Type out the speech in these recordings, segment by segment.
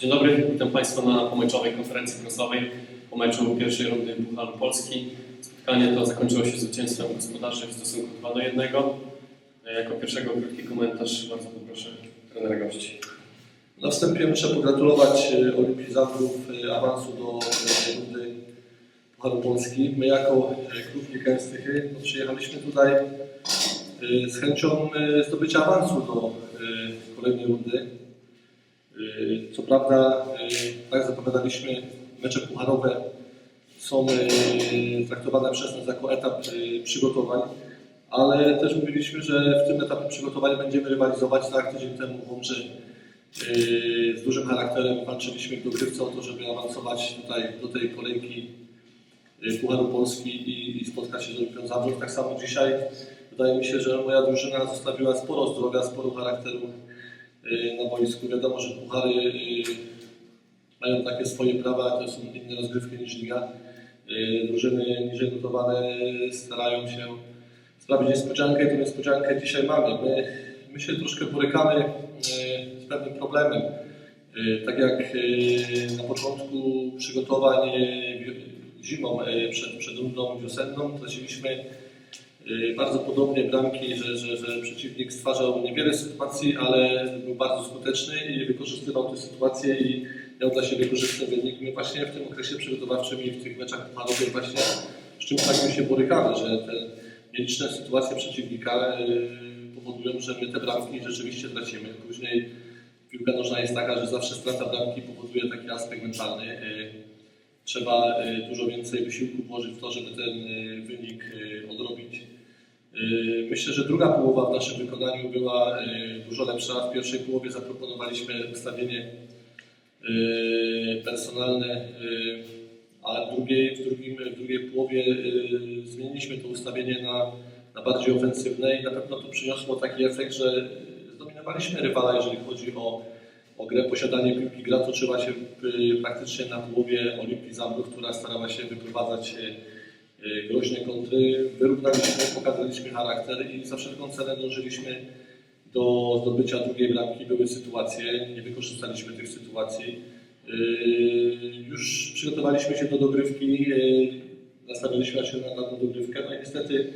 Dzień dobry, witam Państwa na pomeczowej konferencji prasowej po meczu pierwszej rundy Pucharu Polski. Spotkanie to zakończyło się zwycięstwem gospodarzy w stosunku 2 do 1. Jako pierwszego krótki komentarz bardzo poproszę trenera gości. Na wstępie muszę pogratulować e, Olimpii Zabrów e, awansu do e, rundy Pucharu Polski. My jako klub Gdańscychy no, przyjechaliśmy tutaj z chęcią zdobycia awansu do kolejnej rundy. E, Co prawda, e, tak zapowiadaliśmy, mecze pucharowe są e, traktowane przez nas jako etap przygotowań, ale też mówiliśmy, że w tym etapie przygotowań będziemy rywalizować, tak tydzień temu w Łomży z dużym charakterem walczyliśmy w dogrywce o to, żeby awansować tutaj do tej kolejki Pucharu Polski i, i spotkać się z Olimpią Zabrów. Tak samo dzisiaj wydaje mi się, że moja drużyna zostawiła sporo zdrowia, sporo charakteru na boisku. Wiadomo, że puchary yy, mają takie swoje prawa, to są inne rozgrywki niż liga. Yy, Drużyny niżej notowane starają się sprawić niespodziankę i tę niespodziankę dzisiaj mamy. My, my się troszkę borykamy z pewnym problemem. Tak jak na początku przygotowań zimą przed, przed rundą wiosenną traciliśmy bardzo podobnie bramki, że, że, że przeciwnik stwarzał niewiele sytuacji, ale był bardzo skuteczny i wykorzystywał te sytuacje i miał dla siebie korzystny wynik. My właśnie w tym okresie przygotowawczym i w tych meczach pucharowych właśnie z czymś takim się borykamy, że te nieliczne sytuacje przeciwnika y, powodują, że my te bramki rzeczywiście tracimy. Później piłka nożna jest taka, że zawsze strata bramki powoduje taki aspekt mentalny. Y, Trzeba y, dużo więcej wysiłku włożyć w to, żeby ten y, wynik y, odrobić. Y, Myślę, że druga połowa w naszym wykonaniu była y, dużo lepsza. W pierwszej połowie zaproponowaliśmy ustawienie y, personalne, a w drugiej, w, drugim, w drugiej połowie zmieniliśmy to ustawienie na, na bardziej ofensywne i na pewno to przyniosło taki efekt, że zdominowaliśmy rywala, jeżeli chodzi o, o grę, posiadanie piłki. Gra toczyła się praktycznie na połowie Olimpii Zambrów, która starała się wyprowadzać groźne kontry. Wyrównaliśmy, pokazaliśmy charakter i za wszelką cenę dążyliśmy do zdobycia drugiej bramki. Były sytuacje, nie wykorzystaliśmy tych sytuacji. Yy, Już przygotowaliśmy się do dogrywki, yy, nastawiliśmy się na, tę dogrywkę, no i niestety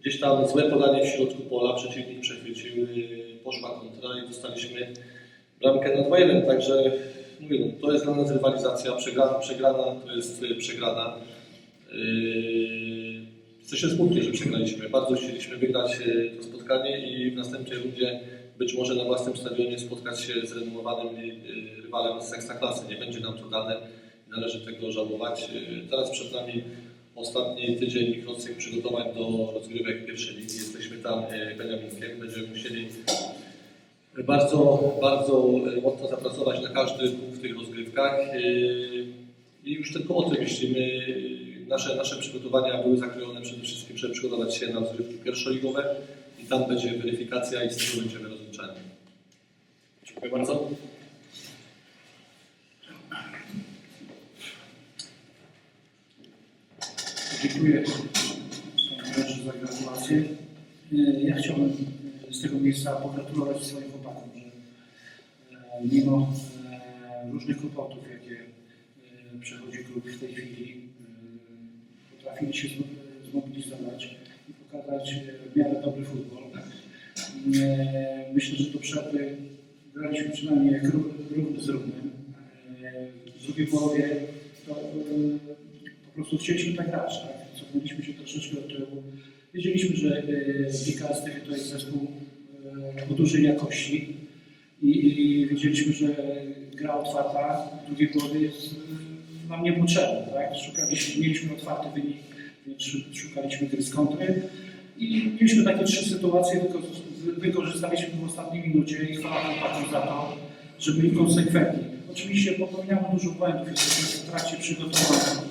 gdzieś tam złe podanie w środku pola, przeciwnik przechwycił, poszła kontra i dostaliśmy bramkę na 2-1, także mówię, no, to jest dla nas rywalizacja, przegrana, przegrana to jest przegrana. Yy, Jesteśmy smutni, że przegraliśmy. Bardzo chcieliśmy wygrać yy, to spotkanie i w następnej rundzie być może na własnym stadionie spotkać się z renomowanym yy, rywalem z ekstraklasy. Nie będzie nam to dane, należy tego żałować. Teraz przed nami ostatni tydzień krótkich przygotowań do rozgrywek pierwszej ligi. Jesteśmy tam Beniaminkiem. Będziemy musieli bardzo, bardzo mocno zapracować na każdy punkt w tych rozgrywkach. I już tylko o tym myślimy. Nasze, nasze przygotowania były zakrojone przede wszystkim, żeby przygotować się na rozgrywki pierwszoligowe i tam będzie weryfikacja i z tego będziemy rozliczani. Dziękuję bardzo. Dziękuję panie za gratulacje. E, Ja chciałbym e, z tego miejsca pogratulować swoim chłopakom, że e, mimo różnych kłopotów, jakie przechodzi klub w tej chwili, potrafili się zmo- zmobilizować i pokazać e, w miarę dobry futbol. E, Myślę, że do przerwy graliśmy przynajmniej jak ró- równy z równym. W drugiej połowie to e, po prostu chcieliśmy tak grać, tak? Cofnęliśmy się troszeczkę do tyłu. Wiedzieliśmy, że Wika Stychy to jest zespół o dużej jakości i, i wiedzieliśmy, że gra otwarta w drugiej połowie jest nam niepotrzebna, tak? Szukaliśmy, mieliśmy otwarty wynik, więc szu- szukaliśmy gry z kontry i mieliśmy takie trzy sytuacje, wyko- wykorzystaliśmy w ostatniej minucie i chwała chłopakom za to, że byli konsekwentni. Oczywiście popełniamy dużo błędów, jesteśmy w trakcie przygotowania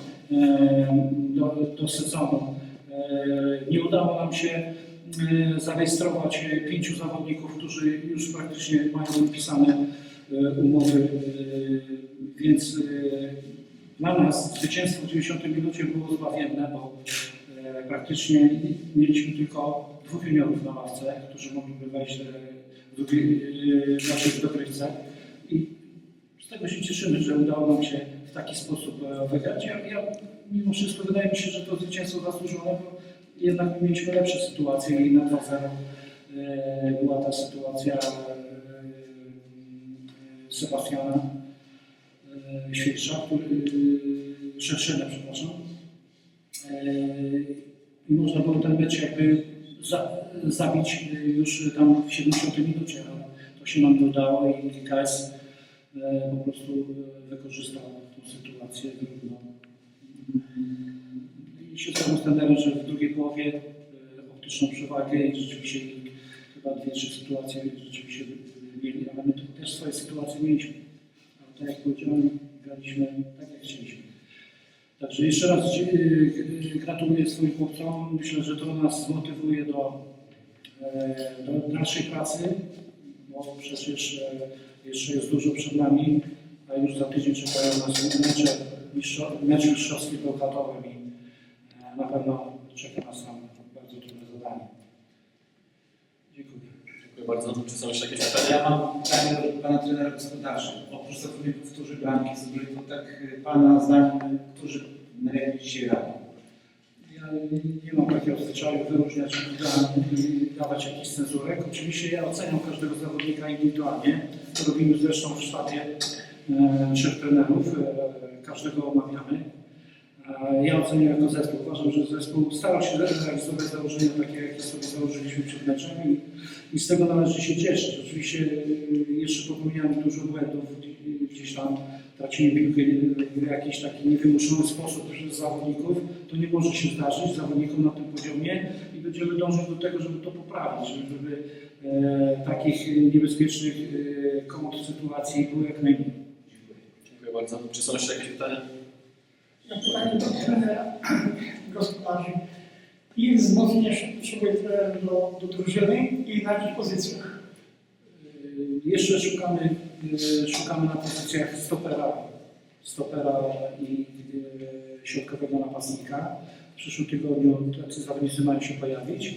do, do sezonu. E, Nie udało nam się e, zarejestrować pięciu zawodników, którzy już praktycznie mają podpisane e, umowy, więc dla nas zwycięstwo w 90 minucie było zbawienne, bo e, praktycznie mieliśmy tylko dwóch juniorów na ławce, którzy mogliby wejść e, w drugiej e, naszej dogrywce i z tego się cieszymy, że udało nam się w taki sposób e, wygrać. Ja, ja, mimo wszystko wydaje mi się, że to zwycięstwo zasłużone, bo jednak my mieliśmy lepsze sytuacje i na 2-0 e, była ta sytuacja e, e, Sebastiana Świersza, który, e, Szerszynę, przepraszam. E, I można było ten mecz jakby za, zabić e, już tam w 70 minucie, ale to się nam nie udało i KS po prostu wykorzystał tą sytuację wyrównał. I się zgadzam z że w drugiej połowie optyczną przewagę i rzeczywiście chyba dwie, trzy sytuacje rzeczywiście mieli, ale my też swoje sytuacje mieliśmy. Ale tak jak powiedziałem, graliśmy tak jak chcieliśmy. Także jeszcze raz e, gratuluję swoim chłopcom. Myślę, że to nas zmotywuje do, e, do dalszej pracy, bo przecież jeszcze jest dużo przed nami, a już za tydzień czekają nas mecze, mistrzo- mecz mistrzowski i e, na pewno czeka nas tam bardzo trudne zadanie. Dziękuję. Bardzo. Czy są jeszcze jakieś pytania? Ja mam pytanie do pana trenera gospodarzy. Oprócz zawodników, którzy bramki zdobyli, to tak y, pana zdaniem, którzy najlepiej dzisiaj grali? Ja nie mam takiego zwyczaju wyróżniać i dawać jakichś cenzurek. Oczywiście ja oceniam każdego zawodnika indywidualnie. To robimy zresztą w sztabie e, trzech trenerów. E, każdego omawiamy. E, ja oceniam jako zespół. Uważam, że zespół starał się realizować założenia takie, jakie sobie założyliśmy przed meczem i, i z tego należy się cieszyć. Oczywiście e, jeszcze popełniamy dużo błędów, gdzieś tam tracimy piłkę w jakiś taki niewymuszony sposób przez zawodników, to nie może się zdarzyć zawodnikom na tym poziomie i będziemy dążyć do tego, żeby to poprawić, żeby e, takich niebezpiecznych e, komod sytuacji było jak najmniej. Dziękuję bardzo. Czy są jeszcze jakieś pytania? Ja pytanie do trenera gospodarzy. Ich wzmocnienia potrzebuje trener do, do drużyny i na jakich pozycjach? E, Jeszcze szukamy, e, szukamy na pozycjach stopera, stopera i e, środkowego napastnika. W przyszłym tygodniu tacy zawodnicy mają się pojawić.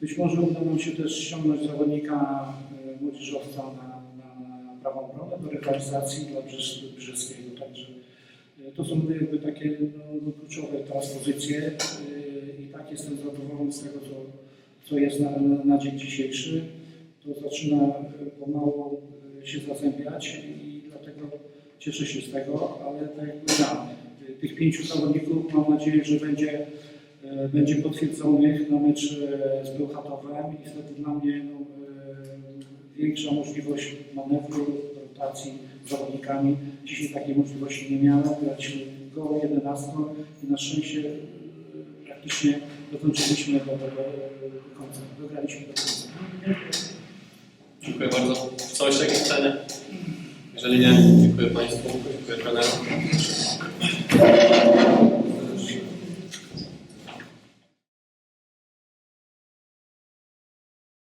Być może uda nam się też ściągnąć zawodnika młodzieżowca na, na prawą obronę do rywalizacji dla Brzeskiego. Także to są jakby takie no, no, kluczowe teraz pozycje e, i tak jestem zadowolony z tego, co, co jest na, na, dzień dzisiejszy. To zaczyna pomału e, się zazębiać i dlatego cieszę się z tego, ale tak jak tych pięciu zawodników mam nadzieję, że będzie, e, będzie potwierdzonych na mecz z Bełchatowem i wtedy dla mnie no, większa możliwość manewru, rotacji z zawodnikami. Dzisiaj takiej możliwości nie miałem, graliśmy goło 11 i na szczęście e, praktycznie dokończyliśmy do, do, do końca, dograliśmy do końca. Dziękuję bardzo. Są jeszcze jakieś pytania? Jeżeli nie, dziękuję Państwu, dziękuję trenerom.